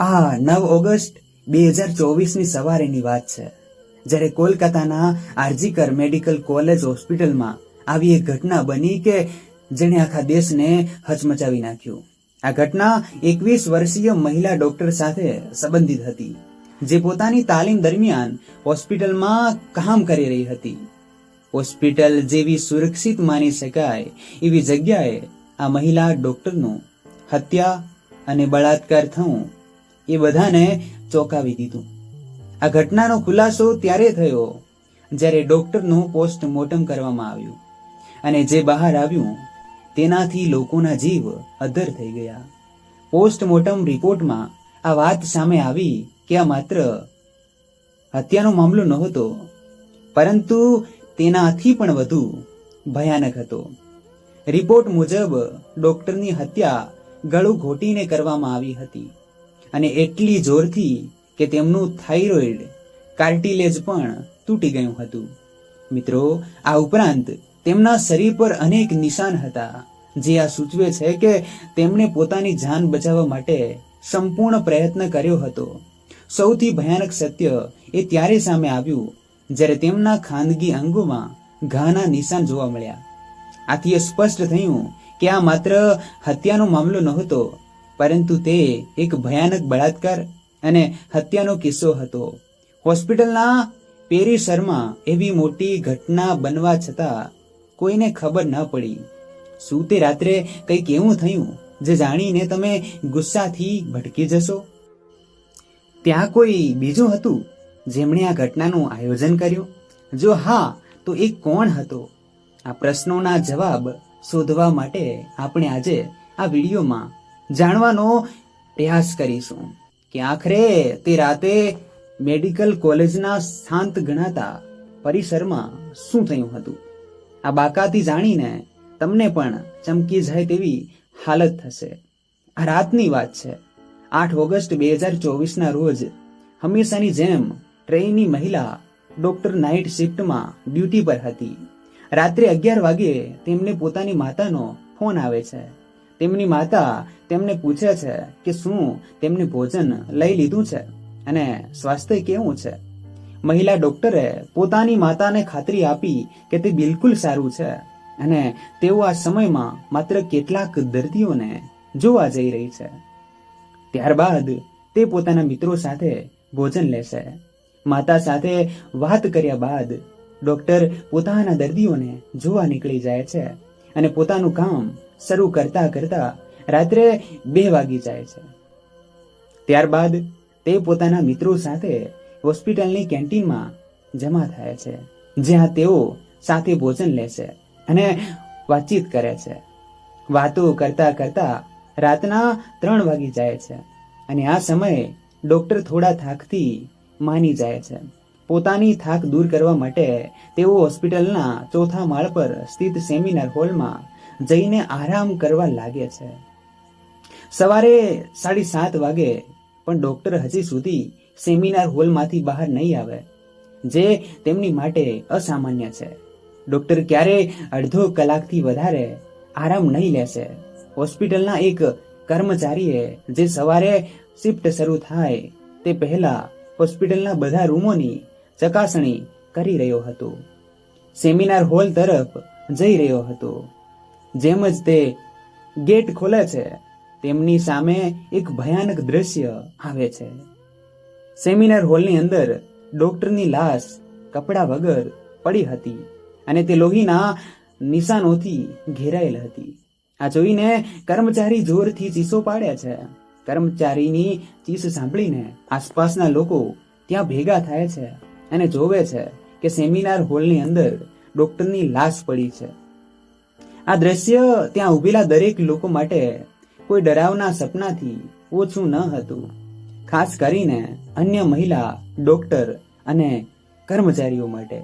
આ નવ ઓગસ્ટ બે હજાર ચોવીસની સવારેની વાત છે. જ્યારે કોલકાતાના આરજીકર મેડિકલ કોલેજ હોસ્પિટલમાં આવી એક ઘટના બની કે જેણે આખા દેશને હચમચાવી નાખ્યું. આ ઘટના એકવીસ વર્ષીય મહિલા ડોક્ટર સાથે સંબંધિત હતી, જે પોતાની તાલીમ દરમિયાન હોસ્પિટલમાં કામ કરી રહી હતી. હોસ્પિટલ જેવી સુરક્ષિત માની શકાય એવી જગ્યાએ આ મહિલા ડોક્ટરનું હત્યા અને બળાત્કાર થવું એ બધાને ચોંકાવી દીધું. આ ઘટનાનો ખુલાસો ત્યારે થયો જ્યારે ડોક્ટરનું પોસ્ટમોર્ટમ કરવામાં આવ્યું અને જે બહાર આવ્યું તેનાથી લોકોના જીવ અધર થઈ ગયા. પોસ્ટમોર્ટમ રિપોર્ટમાં આ વાત સામે આવી કે આ માત્ર હત્યાનો મામલો નહોતો, પરંતુ તેનાથી પણ વધુ ભયાનક હતો. રિપોર્ટ મુજબ ડોક્ટરની હત્યા ગળું ઘોટીને કરવામાં આવી હતી. અને એટલી જોરથી કે તેમનું થાઇરોઇડ કાર્ટિલેજ પણ તૂટી ગયું હતું. મિત્રો, આ ઉપરાંત તેમના શરીર પર અનેક નિશાન હતા, જે આ સૂચવે છે કે તેમણે પોતાની જાન બચાવવા માટે સંપૂર્ણ પ્રયત્ન કર્યો હતો. સૌથી ભયાનક સત્ય એ ત્યારે સામે આવ્યું, જ્યારે તેમના ખાનગી અંગોમાં ઘાના નિશાન જોવા મળ્યા. આથી એ સ્પષ્ટ થયું કે આ માત્ર હત્યાનો મામલો નહોતો પરંતુ તે એક ભયાનક બળાત્કાર અને હત્યાનો કિસ્સો હતો. હોસ્પિટલના પેરીસરમાં એવી મોટી ઘટના બનવા છતાં કોઈને ખબર ન પડી. શું તે રાત્રે કંઈક એવું થયું જે જાણીને તમે ગુસ્સાથી ભટકી જશો? ત્યાં કોઈ બીજું હતું જેમણે આ ઘટનાનું આયોજન કર્યું? જો હા, તો એ કોણ હતો? આ પ્રશ્નોના જવાબ શોધવા માટે આપણે આજે આ વિડીયોમાં જાણવાનો પ્રયાસ કરીશું કે આખરે તે રાતે મેડિકલ કોલેજના શાંત ગણાતા પરિસરમાં શું થયું હતું? આ બાકાથી જાણીને તમને પણ ચમકી જાય તેવી હાલત થશે. આ રાતની વાત છે. આઠ ઓગસ્ટ બે હજાર ચોવીસના રોજ હંમેશાની જેમ ટ્રેનની મહિલા ડોક્ટર નાઇટ શિફ્ટમાં ડ્યુટી પર હતી. રાત્રે અગિયાર વાગે તેમને પોતાની માતાનો ફોન આવે છે. તેમની માતા તેમને પૂછે છે કે શું તેમને ભોજન લઈ લીધું છે અને સ્વાસ્થ્ય કેવું છે? મહિલા ડોક્ટરે પોતાની માતાને ખાતરી આપી કે તે બિલકુલ સારું છે અને તેઓ આ સમયમાં માત્ર કેટલાક દર્દીઓને જોવા જઈ રહી છે. ત્યારબાદ તે પોતાના મિત્રો સાથે ભોજન લેશે. માતા સાથે વાત કર્યા બાદ ડોક્ટર પોતાના દર્દીઓને જોવા નીકળી જાય છે અને પોતાનું કામ શરૂ કરતા કરતા રાત્રે બે વાગી જાય છે. ત્યારબાદ તે પોતાના મિત્રો સાથે હોસ્પિટલની કેન્ટીનમાં જમા થાય છે, જ્યાં તેઓ સાથે ભોજન લે છે અને વાતચીત કરે છે. વાતો કરતા કરતા રાતના ત્રણ વાગી જાય છે અને આ સમયે ડોક્ટર થોડા થાકથી માની જાય છે. પોતાની થાક દૂર કરવા માટે તેઓ હોસ્પિટલના ચોથા માળ પર સ્થિત સેમિનાર હોલમાં જઈને આરામ કરવા લાગે છે. સવારે સાડી સાત વાગે પણ ડોક્ટર હજી સુધી સેમિનાર હોલમાંથી બહાર નહીં આવે, જે તેમની માટે અસામાન્ય છે. ડોક્ટર ક્યારે અડધો કલાકથી વધારે આરામ નહીં લેશે. હોસ્પિટલના એક કર્મચારીએ જે સવારે શિફ્ટ શરૂ થાય તે પહેલા હોસ્પિટલના બધા રૂમોની ચકાસણી કરી રહ્યો હતો. સેમિનાર હોલ તરફ જઈ રહ્યો હતો. જેમ જ તે ગેટ ખોલે છે, તેમની સામે એક ભયાનક દ્રશ્ય આવે છે. સેમિનાર હોલની અંદર ડોક્ટરની લાશ, કપડા વગર પડી હતી અને તે લોહીના નિશાનોથી ઘેરાયેલ હતી. આ જોઈને કર્મચારી જોરથી ચીસો પાડે છે. કર્મચારીની ચીસ સાંભળીને આસપાસના લોકો ત્યાં ભેગા થાય છે અને જોવે છે કે સેમિનાર હોલની અંદર ડોક્ટરની લાશ પડી છે. આ દ્રશ્ય ત્યાં ઉભેલા દરેક લોકો માટે કોઈ ડરાવના સપનાથી ઓછું ન હતું. ખાસ કરીને અન્ય મહિલા, ડોક્ટર અને કર્મચારીઓ માટે.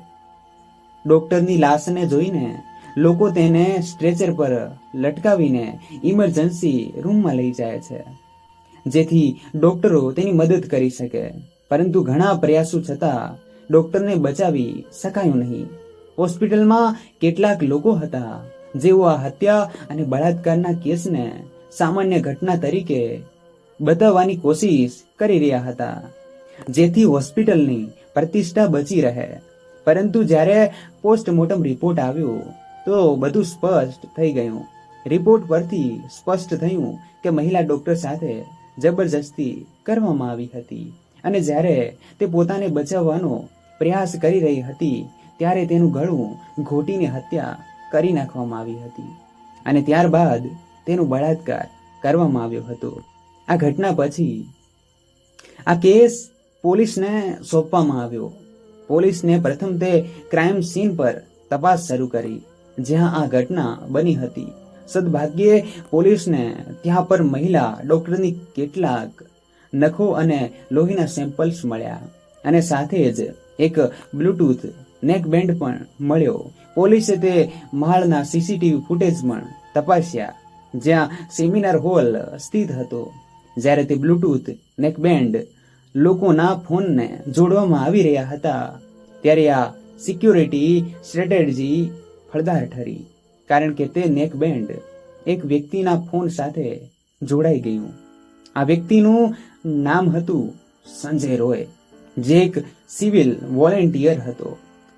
ડોક્ટરની લાશને જોઈને લોકો તેને સ્ટ્રેચર પર લટકાવીને ઇમરજન્સી રૂમમાં લઈ જાય છે. જેથી ડોક્ટરો તેની મદદ કરી શકે. પરંતુ ઘણા પ્રયાસો છતાં ડોક્ટરને બચાવી શકાયું નહીં. હોસ્પિટલમાં કેટલાક લોકો હતા. જેઓ આ હત્યા અને બળાત્કારના કેસને સામાન્ય ઘટના તરીકે બતાવવાની કોશિશ કરી રહ્યા હતા, જેથી હોસ્પિટલની પ્રતિષ્ઠા બચી રહે. પરંતુ જ્યારે પોસ્ટમોર્ટમ રિપોર્ટ આવ્યો, તો બધું સ્પષ્ટ થઈ ગયું. રિપોર્ટ પરથી સ્પષ્ટ થયું કે મહિલા ડોક્ટર સાથે જબરજસ્તી કરવામાં આવી હતી અને જ્યારે તે પોતાને બચાવવાનો પ્રયાસ કરી રહી હતી, ત્યારે તેનું ગળું ઘોટીને હત્યા કરી નાખવામાં આવી હતી અને ત્યારબાદ તેનો બળાત્કાર કરવામાં આવ્યો હતો. આ ઘટના પછી આ કેસ પોલીસને સોંપવામાં આવ્યો. પોલીસને પ્રથમ તે ક્રાઇમ સીન પર તપાસ શરૂ કરી, જ્યાં આ ઘટના બની હતી. સદભાગ્યે પોલીસને ત્યાં પર મહિલા ડોક્ટરની કેટલાક નખો અને લોહીના સેમ્પલ્સ મળ્યા અને સાથે જ એક બ્લૂટૂથ નેક બેન્ડ પણ મળ્યો. પોલીસે તે માળના સીસીટીવી ફૂટેજ પણ તપાસ્યા, જ્યાં સેમિનાર હોલ સ્થિત હતો. જ્યારે તે બ્લૂટૂથ નેકબેન્ડ લોકોના ફોનને જોડવામાં આવી રહ્યા હતા, ત્યારે આ સિક્યુરિટી સ્ટ્રેટેજી ફળદાર ઠરી, કારણ કે તે નેકબેન્ડ એક વ્યક્તિના ફોન સાથે જોડાઈ ગયું. આ વ્યક્તિનું નામ હતું સંજય રોય, જે એક સિવિલ વોલેન્ટિયર હતો.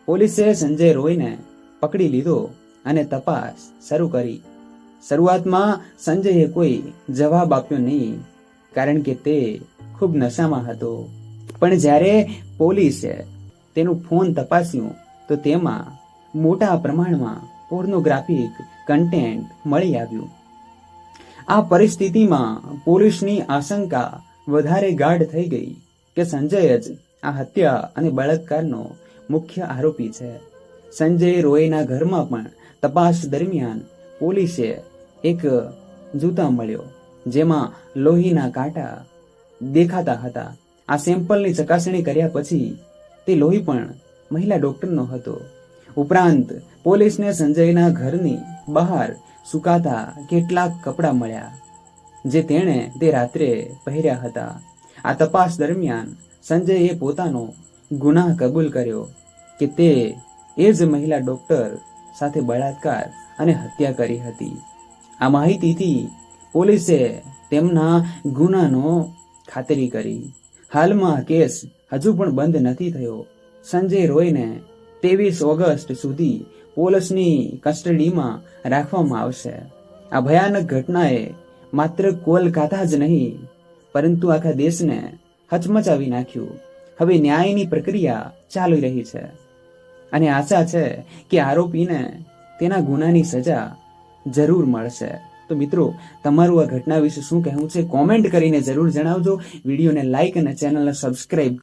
પોલીસે સંજય રોયને પકડી લીધો અને તપાસ શરૂ કરી. શરૂઆતમાં સંજયે કોઈ જવાબ આપ્યો નહીં, કારણ કે તે ખૂબ નશામાં હતો. પણ જ્યારે પોલીસે તેનું ફોન તપાસ્યું, તો તેમાં મોટા પ્રમાણમાં પોર્નોગ્રાફિક કન્ટેન્ટ મળી આવ્યું. આ પરિસ્થિતિમાં પોલીસની આશંકા વધારે ગાઢ થઈ ગઈ કે સંજય જ આ હત્યા અને બળાત્કારનો મુખ્ય આરોપી છે. સંજય રોયના ઘરમાં પણ તપાસ દરમિયાન પોલીસે એક જૂતા મળ્યો, જેમાં લોહીના કાંટા દેખાતા હતા. આ સેમ્પલની ચકાસણી કર્યા પછી તે લોહી પણ મહિલા ડોક્ટરનો હતો. ઉપરાંત પોલીસને સંજયના ઘરની બહાર સુકાતા કેટલાક કપડાં મળ્યા, જે તેણે તે રાત્રે પહેર્યા હતા. આ તપાસ દરમિયાન સંજયે પોતાનો ગુનાહ કબૂલ કર્યો કે તે એ જ મહિલા ડોક્ટર સાથે બળાત્કાર અને હત્યા કરી હતી. આ માહિતીથી પોલીસે તેમના ગુનાનો ખાતરી કરી. હાલમાં કેસ હજુ પણ બંધ નથી થયો. સંજય રોયને ત્રેવીસ ઓગસ્ટ સુધી પોલીસની કસ્ટડીમાં રાખવામાં આવશે. આ ભયાનક ઘટનાએ માત્ર કોલકાતા જ નહીં, પરંતુ આખા દેશને હચમચાવી નાખ્યું. હવે ન્યાયની પ્રક્રિયા ચાલી રહી છે. અને આશા છે કે આરોપીને તેના ગુનાની સજા જરૂર મળશે. તો મિત્રો, તમારું આ ઘટના વિશે શું કહેવું છે? કોમેન્ટ કરીને જરૂર જણાવજો. વિડીયોને લાઈક અને ચેનલને સબસ્ક્રાઇબ